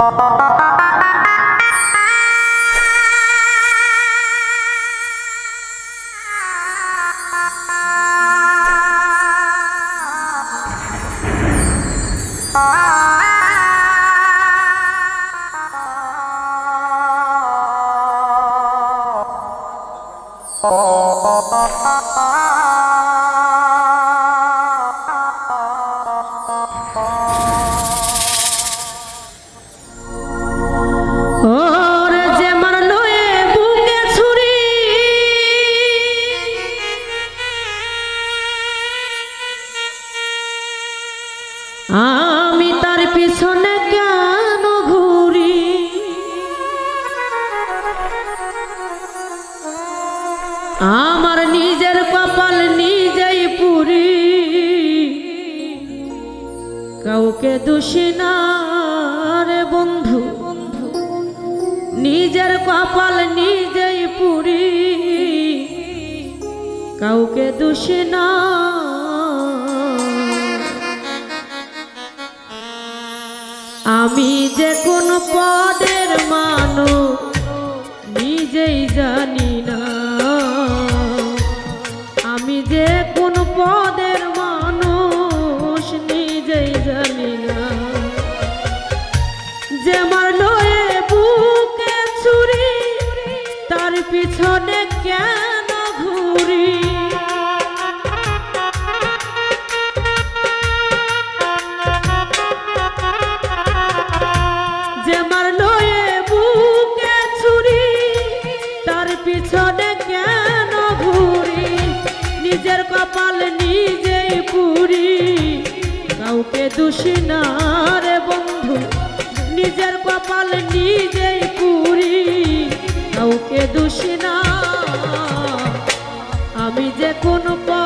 Ah! কাউকে দোষী বন্ধু। নিজের কপাল নিজেই পুরি। কাউকে দোষী না আমি যে কোন পদের মানুষ, নিজেই জানি না। পিছনে কেন ঘুরি? যে এ বুকে ছুরি, তার কেন ঘুরি? নিজের কপাল নিজেই পুরি। কাউকে দোষী না রে বন্ধু, নিজের কপাল কোন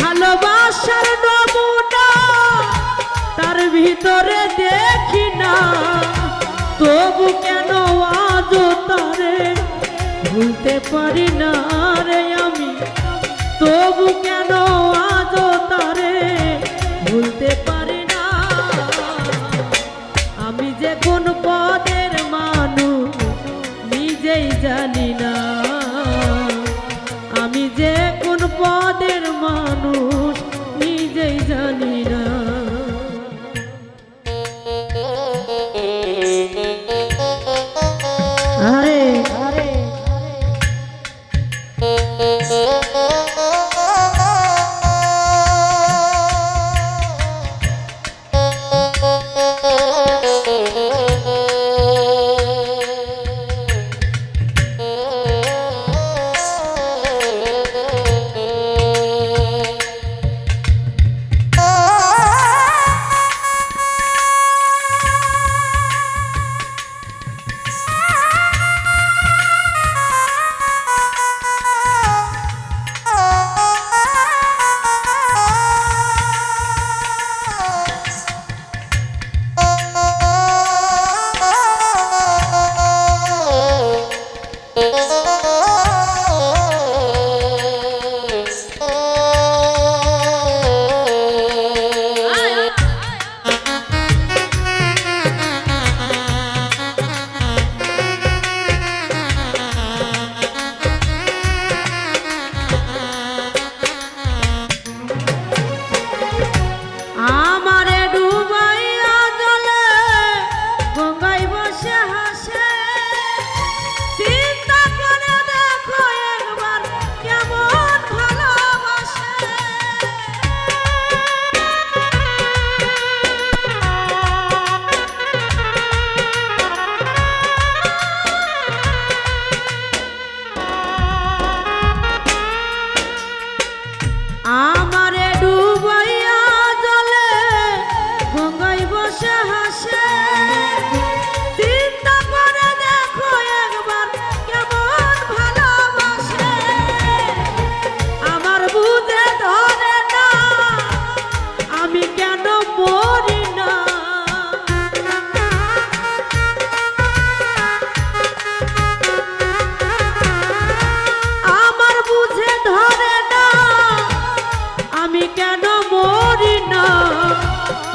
ভালোবাসার নমুনা, তার ভিতরে দেখি না। তবু কেন আজ তারে ভুলতে পারি না রে আমি? তবু কেন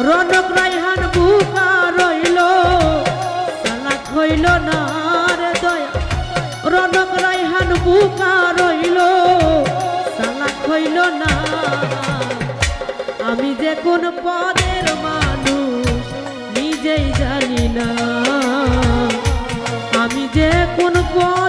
রনক রাইহান বুকা রইল সালাক হইল না রে দয়া। রনক রাইহান বুকা রইল সালাক হইল না। আমি যে কোন পদের মানুষ, নিজেই জানি না। আমি যে কোন পদের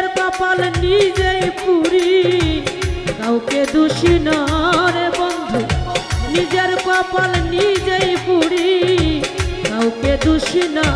নিজের কপাল নিজেই পুরি। কাউকে দোষী নরে বন্ধু, নিজের কপাল নিজেই পুরি। কাউকে দোষী না